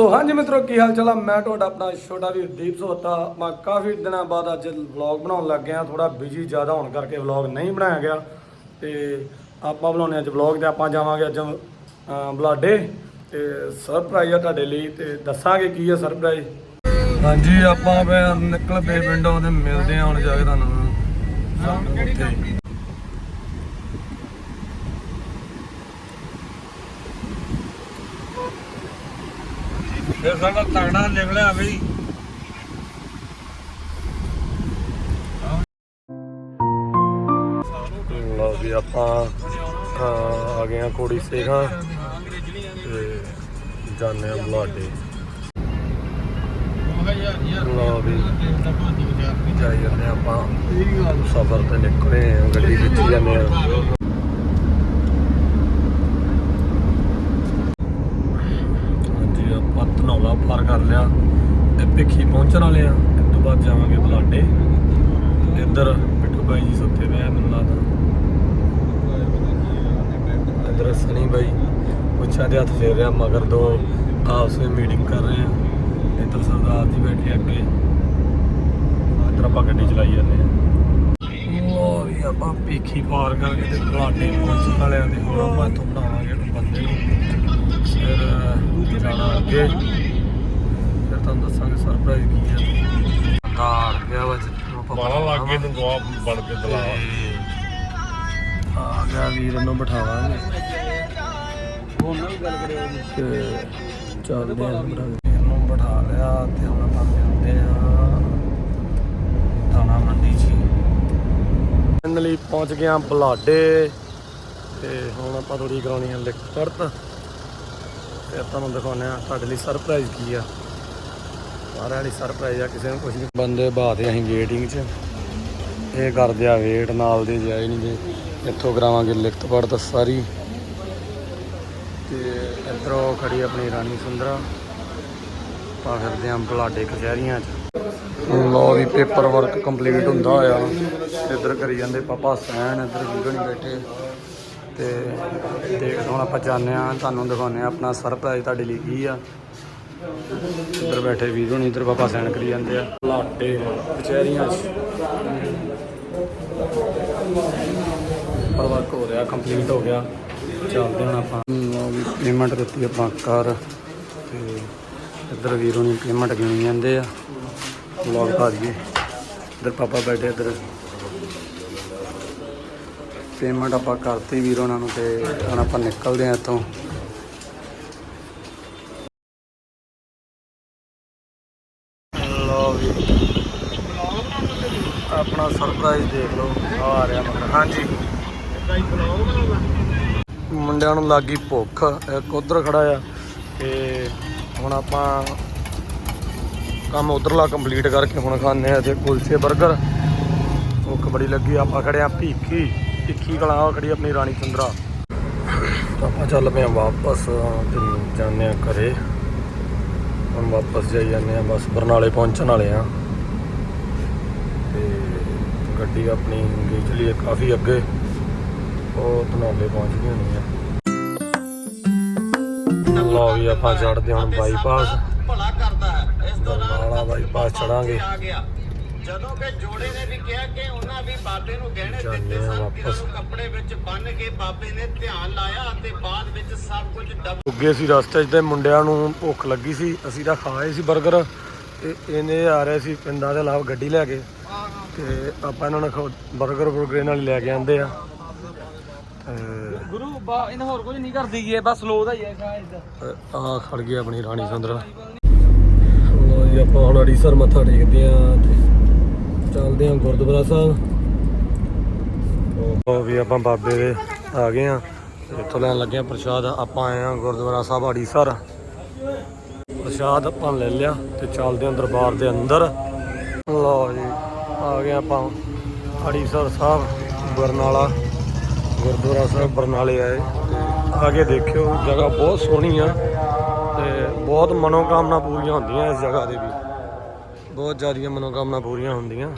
ਸੋ ਹਾਂਜੀ ਮਿੱਤਰੋ ਕੀ ਹਾਲ ਚਾਲ ਆ? ਮੈਂ ਤੁਹਾਡਾ ਆਪਣਾ ਛੋਟਾ ਵੀਰ ਦੀਪ ਸੋਤਾ ਮੈਂ ਕਾਫੀ ਦਿਨਾਂ ਬਾਅਦ ਅੱਜ ਵਲੌਗ ਬਣਾਉਣ ਲੱਗ ਗਿਆ। ਥੋੜਾ ਬਿਜ਼ੀ ਜ਼ਿਆਦਾ ਹੋਣ ਕਰਕੇ ਵਲੌਗ ਨਹੀਂ ਬਣਾਇਆ ਗਿਆ। ਤੇ ਆਪਾਂ ਬਣਾਉਣੇ ਅੱਜ ਵਲੌਗ ਤੇ ਆਪਾਂ ਜਾਵਾਂਗੇ ਅੱਜ ਬਲਾਡੇ। ਤੇ ਸਰਪ੍ਰਾਈਜ਼ ਆ ਤੁਹਾਡੇ ਲਈ ਤੇ ਦੱਸਾਂਗੇ ਕੀ ਆ ਸਰਪ੍ਰਾਈਜ਼ ਹਾਂਜੀ ਆਪਾਂ ਨਿਕਲ ਪਏ ਪਿੰਡੋਂ ਤੇ ਮਿਲਦੇ ਆ ਹੁਣ ਜਾ ਕੇ ਤੁਹਾਨੂੰ। ਫਿਰ ਸਾਡਾ ਤਗੜਾ ਨਿਕਲਿਆ ਬਈ ਲਓ ਵੀ ਆਪਾਂ ਆ ਗਏ ਆ ਕੋੜੀ ਸੇਖਾਂ ਤੇ ਜਾਣੇ ਆ ਬਲਾਡੇ। ਲਓ ਵੀ ਜਾਈ ਜਾਂਦੇ ਆ ਆਪਾਂ। ਸਫ਼ਰ ਤੇ ਨਿਕਲੇ ਗੱਡੀ ਵਿੱਚ ਜਾਂਦੇ ਆ ਹਾਂਜੀ ਆਪਾਂ ਧਨੌਲਾ ਪਾਰ ਕਰ ਲਿਆ ਤੇ ਭੇਖੀ ਪਹੁੰਚਣ ਵਾਲੇ ਆ। ਇਸ ਤੋਂ ਬਾਅਦ ਜਾਵਾਂਗੇ ਬਲਾਡੇ। ਇੱਧਰ ਮਿੱਠੂ ਬਾਈ ਜੀ ਸੁੱਤੇ ਪਏ ਆ, ਮੈਨੂੰ ਲੱਗਦਾ। ਇੱਧਰ ਸਨੀ ਬਾਈ ਪੁੱਛਾਂ ਦੇ ਹੱਥ ਫੇਰ ਰਿਹਾ, ਮਗਰ ਦੋ ਆਪਸ ਵਿੱਚ ਮੀਟਿੰਗ ਕਰ ਰਹੇ ਆ। ਇੱਧਰ ਸਰਦਾਰ ਜੀ ਬੈਠੇ ਅੱਗੇ। ਇੱਧਰ ਆਪਾਂ ਗੱਡੀ ਚਲਾਈ ਜਾਂਦੇ ਆ। ਲੋ ਵੀ ਆਪਾਂ ਭੀਖੀ ਪਾਰ ਕਰਕੇ ਤੇ ਬਲਾਡੇ ਪਹੁੰਚਣ ਵਾਲਿਆਂ ਦੇ ਹੁਣ ਆਪਾਂ ਇੱਥੋਂ ਬਣਾਵਾਂਗੇ ਬੰਦੇ ਨੂੰ। ਫਿਰ, ਜਾਣਾ ਅੱਗੇ। ਸਰਪ੍ਰਾਈਜ਼ ਕੀ ਹੈ ਬੰਦਾ ਆ ਗਿਆ ਵਾ ਜਿੱਥੋਂ ਆਪਾਂ ਬਾਲਾ ਲੱਗੇ ਨੂੰ ਗਵਾ ਬਣ ਕੇ ਦਲਾ ਆ ਗਿਆ ਵੀਰ ਨੂੰ ਬਿਠਾਵਾਂਗੇ ਤੇ ਚੱਲਦੇ ਆ ਵੀਰ ਨੂੰ ਬਿਠਾ ਲਿਆ ਤੇ ਹੁਣ ਆਪਾਂ ਮਿਲਦੇ ਆ ਦਾਣਾ ਮੰਡੀ ਜੀ ਫਾਈਨਲੀ ਪਹੁੰਚ ਗਏ ਆ ਬਲਾਡੇ ਤੇ ਹੁਣ ਆਪਾਂ ਥੋੜੀ ਕਰਾਉਣੀ ਆ ਲਿਖਤ ਤੇ ਤੁਹਾਨੂੰ ਦਿਖਾਉਂਦੇ ਆ ਤੁਹਾਡੇ ਲਈ ਸਰਪ੍ਰਾਈਜ਼ ਕੀ ਆ। ਸਾਰਿਆਂ ਵਾਲੀ ਸਰਪ੍ਰਾਈਜ਼ ਆ, ਕਿਸੇ ਨੂੰ ਕੁਝ ਨਹੀਂ। ਬੰਦੇ ਬਾਤੇ ਅਸੀਂ ਵੇਟਿੰਗ 'ਚ। ਇਹ ਕਰਦੇ ਆ ਵੇਟ ਨਾਲ ਦੇ ਜਾਏ ਨਹੀਂ ਜੇ ਇੱਥੋਂ ਕਰਾਵਾਂਗੇ ਲਿਖਤ ਪੜਤ ਸਾਰੀ ਤੇ ਇੱਧਰੋਂ ਖੜੀ ਆਪਣੀ ਰਾਣੀ ਸੁੰਦਰਾ। ਆਪਾਂ ਫਿਰਦੇ ਆ ਬਲਾਡੇ ਕਚਹਿਰੀਆਂ 'ਚ। ਲੋ ਵੀ ਪੇਪਰ ਵਰਕ ਕੰਪਲੀਟ ਹੁੰਦਾ ਹੋਇਆ। ਇੱਧਰ ਕਰੀ ਜਾਂਦੇ ਪਾਪਾ ਸੈਨ, ਇੱਧਰ ਵੀਡੀਓ ਨਹੀਂ ਬੈਠੇ। ਤੇ ਦੇਖਦੇ ਹੁਣ ਆਪਾਂ ਜਾਣਦੇ ਆ, ਤੁਹਾਨੂੰ ਦਿਖਾਉਂਦੇ ਆ ਆਪਣਾ ਸਰਪ੍ਰਾਈਜ਼ ਤੁਹਾਡੇ ਲਈ ਕੀ ਆ। ਇੱਧਰ ਬੈਠੇ ਵੀਡੀਓ ਨਹੀਂ ਇੱਧਰ ਪਾਪਾ ਸੈਨ ਕਰੀ ਜਾਂਦੇ ਆ। ਬਲਾਡੇ ਕਚਹਿਰੀਆਂ 'ਚ। ਪੇਪਰ ਹੋ ਰਿਹਾ ਕੰਪਲੀਟ ਹੋ ਗਿਆ। ਚੱਲਦੇ ਹੁਣ ਆਪਾਂ। ਵੀ ਪੇਮੈਂਟ ਦਿੱਤੀ ਆਪਾਂ ਕਰ ਤੇ ਇੱਧਰ ਵੀਰੋ ਨੇ ਪੇਮੈਂਟ ਗਿਣੀ ਜਾਂਦੇ ਆ। ਵਲੌਗ ਪਾ ਦਈਏ। ਇੱਧਰ ਪਾਪਾ ਬੈਠੇ, ਇੱਧਰ। ਪੇਮੈਂਟ ਆਪਾਂ ਕਰਤੀ ਵੀਰੋ ਉਹਨਾਂ ਨੂੰ ਤੇ ਹੁਣ ਆਪਾਂ ਨਿਕਲਦੇ ਆ ਇੱਥੋਂ ਲਓ ਵੀ ਆਪਣਾ ਸਰਪ੍ਰਾਈਜ਼ ਦੇਖ ਲਓ ਆ ਰਿਹਾ ਮਗਰ ਹਾਂਜੀ ਮੁੰਡਿਆਂ ਨੂੰ ਲੱਗੀ ਭੁੱਖ, ਇੱਕ ਉਧਰ ਖੜਾ ਆ ਤੇ ਹੁਣ ਆਪਾਂ ਕੰਮ ਉਧਰਲਾ ਕੰਪਲੀਟ ਕਰਕੇ ਹੁਣ ਖਾਣੇ ਆ ਤੇ ਕੁਲਚੇ 버ਗਰ ਭੁੱਖ ਬੜੀ ਲੱਗੀ, ਆਪਾਂ ਖੜੇ ਆ ਭੀਖੀ ਭੀਖੀ ਕਲਾ ਖੜੀ ਆਪਣੀ ਰਾਣੀ ਚੰਦਰਾ। ਆਪਾਂ ਚੱਲ ਪਏ ਆ ਵਾਪਸ, ਤੇ ਜਾਂਦੇ ਆ ਘਰੇ। ਹੁਣ ਵਾਪਸ ਜਾਈ ਜਾਂਦੇ ਆ, ਬਸ ਬਰਨਾਲੇ ਪਹੁੰਚਣ ਵਾਲੇ ਆ। ਤੇ ਗੱਡੀ ਆਪਣੀ ਗਈ ਚਲੀ ਕਾਫੀ ਅੱਗੇ। ਉਹ ਧਨੌਲੇ ਪਹੁੰਚ ਗਈ ਹੋਣੀ ਆ। ਲਓ ਵੀ ਆਪਾਂ ਚੜਦੇ ਹੁਣ ਬਾਈਪਾਸ ਭਲਾ ਕਰਦਾ ਹੈ। ਇਸ ਬਰਨਾਲਾ ਬਾਈਪਾਸ ਚੜਾਂਗੇ ਜਦੋਂ ਕਿ ਜੋੜੇ ਨੇ ਵੀ ਕਿਹਾ ਕਿ ਉਹਨਾਂ ਵੀ ਬਾਬੇ ਨੂੰ ਗਹਿਣੇ ਦਿੱਤੇ ਸਨ। ਇਹਨਾਂ ਨੂੰ ਕੱਪੜੇ ਵਿੱਚ ਬੰਨ ਕੇ ਬਾਬੇ ਨੇ ਧਿਆਨ ਲਾਇਆ ਅਤੇ ਬਾਅਦ ਵਿੱਚ ਸਭ ਕੁਝ ਡੱਬ ਉੱਗੇ ਸੀ ਰਸਤੇ 'ਚ ਤੇ ਮੁੰਡਿਆਂ ਨੂੰ ਭੁੱਖ ਲੱਗੀ ਸੀ। ਅਸੀਂ ਤਾਂ ਖਾਏ ਸੀ 버ਗਰ ਤੇ ਇਹਨੇ ਆ ਰਹੇ ਸੀ ਪਿੰਡਾਂ ਦੇ ਇਲਾਵਾ ਗੱਡੀ ਲੈ ਕੇ ਤੇ ਆਪਾਂ ਇਹਨਾਂ ਨੂੰ 버ਗਰ ਬੁਰਗਰ ਲਈ ਲੈ ਕੇ ਆਂਦੇ ਆ। ਗੁਰੂ ਬਾ ਇਹਨਾਂ ਹੋਰ ਕੁਝ ਨਹੀਂ ਕਰਦੀ ਗੀ ਬਸ ਲੋ ਦਾ ਹੀ ਹੈ ਸ਼ਾਇਦ ਆ ਖੜ ਗਈ ਆਪਣੀ ਰਾਣੀ ਸੁੰਦਰਾ। ਲੋ ਜੀ ਆਪਾਂ ਹੁਣ ਅੜੀਸਰ ਮੱਥਾ ਟੇਕਦੇ ਆ ਤੇ ਚੱਲਦੇ ਆ ਗੁਰਦੁਆਰਾ ਸਾਹਿਬ। ਉਹ ਵੀ ਆਪਾਂ ਬਾਬੇ ਦੇ ਆ ਗਏ ਆ ਇੱਥੋਂ ਲੈਣ ਲੱਗੇ ਆ ਪ੍ਰਸ਼ਾਦ। ਆਪਾਂ ਆਏ ਆ ਗੁਰਦੁਆਰਾ ਸਾਹਿਬ ਅੜੀਸਰ ਪ੍ਰਸ਼ਾਦ ਆਪਾਂ ਲੈ ਲਿਆ ਤੇ ਚੱਲਦੇ ਆ ਦਰਬਾਰ ਦੇ ਅੰਦਰ। ਲਓ ਜੀ ਆ ਗਏ ਆਪਾਂ ਅੜੀਸਰ ਸਾਹਿਬ ਬਰਨਾਲਾ ਗੁਰਦੁਆਰਾ ਸਾਹਿਬ ਬਰਨਾਲੇ ਆਏ। ਆ ਕੇ ਦੇਖਿਓ, ਜਗ੍ਹਾ ਬਹੁਤ ਸੋਹਣੀ ਆ ਤੇ ਬਹੁਤ ਮਨੋਕਾਮਨਾ ਪੂਰੀਆਂ ਹੁੰਦੀਆਂ ਇਸ ਜਗ੍ਹਾ ਦੇ ਵੀ। ਬਹੁਤ ਜ਼ਿਆਦੀਆਂ ਮਨੋਕਾਮਨਾ ਪੂਰੀਆਂ ਹੁੰਦੀਆਂ।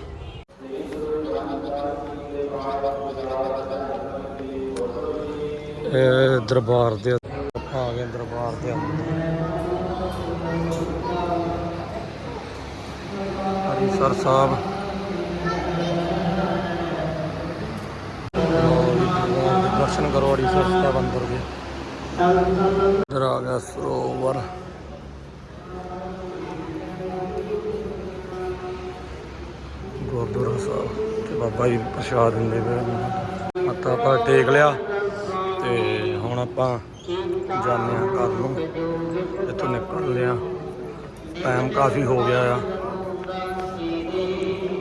ਇਹ ਦਰਬਾਰ ਦੇ ਆ ਗਏ, ਦਰਬਾਰ ਦੇ ਅੰਦਰ। ਸਰ ਸਾਹਿਬ ਭਗਵਾਨ ਦੇ ਦਰਸ਼ਨ ਕਰੋ ਅੜੀਸਰ ਸਾਹਿਬ ਅੰਦਰ ਦੇ ਇੱਧਰ ਆ ਗਿਆ ਸਰੋਵਰ। ਗੁਰਦੁਆਰਾ ਸਾਹਿਬ, ਤੇ ਬਾਬਾ ਜੀ ਪ੍ਰਸ਼ਾਦ ਦਿੰਦੇ ਪਏ ਮੱਥਾ ਆਪਾਂ ਟੇਕ ਲਿਆ, ਤੇ ਹੁਣ ਆਪਾਂ ਜਾਂਦੇ ਹਾਂ ਘਰ ਨੂੰ। ਇੱਥੋਂ ਨਿਕਲਦੇ ਆ ਟਾਈਮ ਕਾਫੀ ਹੋ ਗਿਆ ਆ।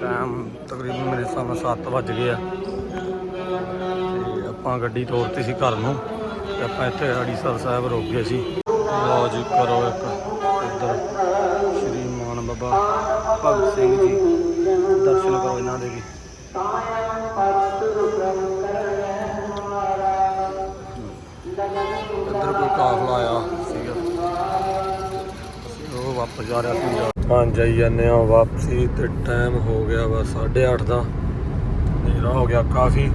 ਟਾਈਮ ਤਕਰੀਬਨ ਮੇਰੇ ਸਾਹਮਣੇ 7 ਵੱਜ ਗਏ ਆ। ਆਪਾਂ ਗੱਡੀ ਤੋਰਤੀ ਸੀ ਘਰ ਨੂੰ ਤੇ ਆਪਾਂ ਇੱਥੇ ਅੜੀਸਰ ਸਾਹਿਬ ਰੁਕ ਗਏ ਸੀ। ਲਓ ਜੀ, ਕਰੋ ਇੱਕ ਇੱਧਰ ਸ਼੍ਰੀ ਮਾਨ ਬਾਬਾ ਭਗਤ ਸਿੰਘ ਜੀ। ਦਰਸ਼ਨ ਕਰੋ ਇਹਨਾਂ ਦੇ ਵੀ। ਇੱਧਰ ਕੋਈ ਕਾਫਲਾ ਆਇਆ ਸੀਗਾ। ਉਹ ਵਾਪਸ ਜਾ ਰਿਹਾ ਸੀ। ਹਾਂ, ਜਾਈ ਜਾਂਦੇ ਆ ਵਾਪਸੀ ਤੇ ਟਾਈਮ ਹੋ ਗਿਆ ਵਾ 8:30 ਦਾ। ਹਨੇਰਾ ਹੋ ਗਿਆ ਕਾਫੀ।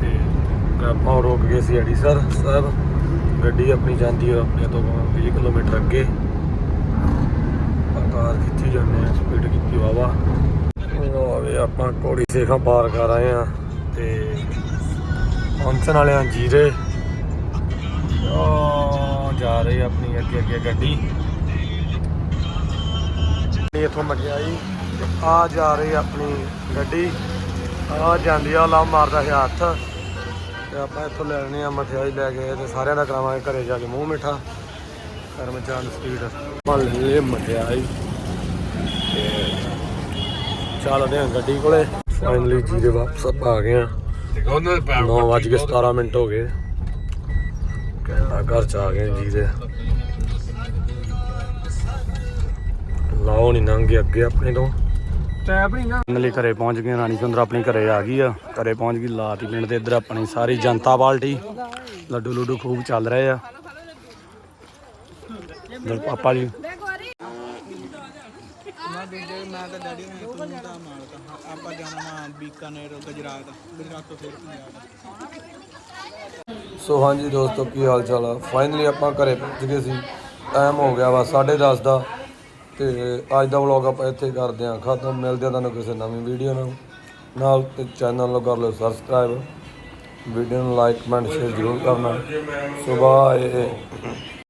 ਤੇ ਆਪਾਂ ਰੋਕ ਗਏ ਸੀ ਅੜੀਸਰ ਸਾਹਿਬ ਗੱਡੀ ਆਪਣੀ ਜਾਂਦੀ ਹੈ ਆਪਣੇ ਤੋਂ 20 ਕਿਲੋਮੀਟਰ ਅੱਗੇ। ਆਪਾਂ ਕਾਰ ਜਾਂਦੇ ਆ ਸਪੀਡ ਕੀਤੀ ਵਾਵਾ ਉਹ ਆਵੇ, ਆਪਾਂ ਕੋੜੀ ਸੇਖਾਂ ਪਾਰ ਕਰ ਆਏ ਆ ਤੇ ਪਹੁੰਚਣ ਵਾਲੇ ਆ ਜੀਰੇ। ਉਹ ਜਾ ਰਹੀ ਆਪਣੀ ਅੱਗੇ ਅੱਗੇ ਗੱਡੀ। ਇਥੋਂ ਮਠਿਆਈ ਆ ਜਾ ਰਹੀ ਆਪਣੀ ਗੱਡੀ। ਆ ਜਾਂਦੀ ਆ ਲਾ ਮਾਰਦਾ ਹੈ ਹੱਥ। ਤੇ ਆਪਾਂ ਇੱਥੋਂ ਲੈਣੇ ਆ, ਮਠਿਆਈ ਲੈ ਕੇ ਤੇ ਸਾਰਿਆਂ ਦਾ ਕਰਾਵਾਂਗੇ ਘਰੇ ਜਾ ਕੇ ਮੂੰਹ ਮਿੱਠਾ। ਕਰਮਚਾਨ ਸਪੀਡ। ਆਪਾਂ ਲੈ ਮਠਿਆਈ। ਤੇ ਚੱਲਦੇ ਆ ਗੱਡੀ ਕੋਲੇ। ਫਾਈਨਲੀ ਜੀ ਦੇ ਵਾਪਸ ਆਪਾਂ ਆ ਗਏ ਆ 9:17 ਮਿੰਟ ਹੋ ਗਏ। ਕਹਿੰਦਾ ਘਰ ਚ ਆ ਗਏ ਜੀ ਦੇ ਲਾਓ ਨਹੀਂ ਨੰਗੇ ਅੱਗੇ ਆਪਣੇ ਤੋਂ। ਟੈਪ ਨਹੀਂ ਨਾ। ਫਾਈਨਲੀ ਘਰੇ ਪਹੁੰਚ ਗਏ ਰਾਣੀ ਚੰਦਰ ਆਪਣੀ ਘਰੇ ਆ ਗਈ ਆ। ਘਰੇ ਪਹੁੰਚ ਗਈ ਲਾਤੀ ਪਿੰਡ ਦੇ ਇੱਧਰ ਆਪਣੀ ਸਾਰੀ ਜਨਤਾ ਪਾਰਟੀ। ਲੱਡੂ ਲੁੱਡੂ ਖੂਬ ਚੱਲ ਰਹੇ ਆ। ਇੱਧਰ ਪਾਪਾ ਜੀ। ਮੈਂ ਬੇਟੇ ਮੈਂ ਤਾਂ ਡੈਡੀ ਨੇ ਤੂੰ ਤਾਂ ਮਾਲਕ ਹਾਂ। ਆਪਾਂ ਜਾਣਾ ਵਾ ਬੀਕਾਨੇਰ ਗੁਜਰਾਤ ਗੁਜਰਾਤ ਤੋਂ ਫਿਰ ਪੰਜਾਬ ਸੋ ਹਾਂਜੀ ਦੋਸਤੋ ਕੀ ਹਾਲ ਚਾਲ ਆ? ਫਾਈਨਲੀ ਆਪਾਂ ਘਰੇ ਪਹੁੰਚ ਗਏ ਸੀ। ਟਾਈਮ ਹੋ ਗਿਆ ਵਾ 10:30 ਦਾ। ਤੇ ਅੱਜ ਦਾ ਵਲੌਗ ਆਪਾਂ ਇੱਥੇ ਕਰਦੇ ਹਾਂ, ਖਤਮ। ਮਿਲਦੇ ਹਾਂ ਤੁਹਾਨੂੰ ਕਿਸੇ ਨਵੀਂ ਵੀਡੀਓ ਨਾਲ। ਨਾਲ ਤੇ ਚੈਨਲ ਨੂੰ ਕਰ ਲਓ ਸਬਸਕ੍ਰਾਈਬ ਵੀਡੀਓ ਨੂੰ ਲਾਈਕ ਕਮੈਂਟ ਸ਼ੇਅਰ ਜ਼ਰੂਰ ਕਰਨਾ। So bye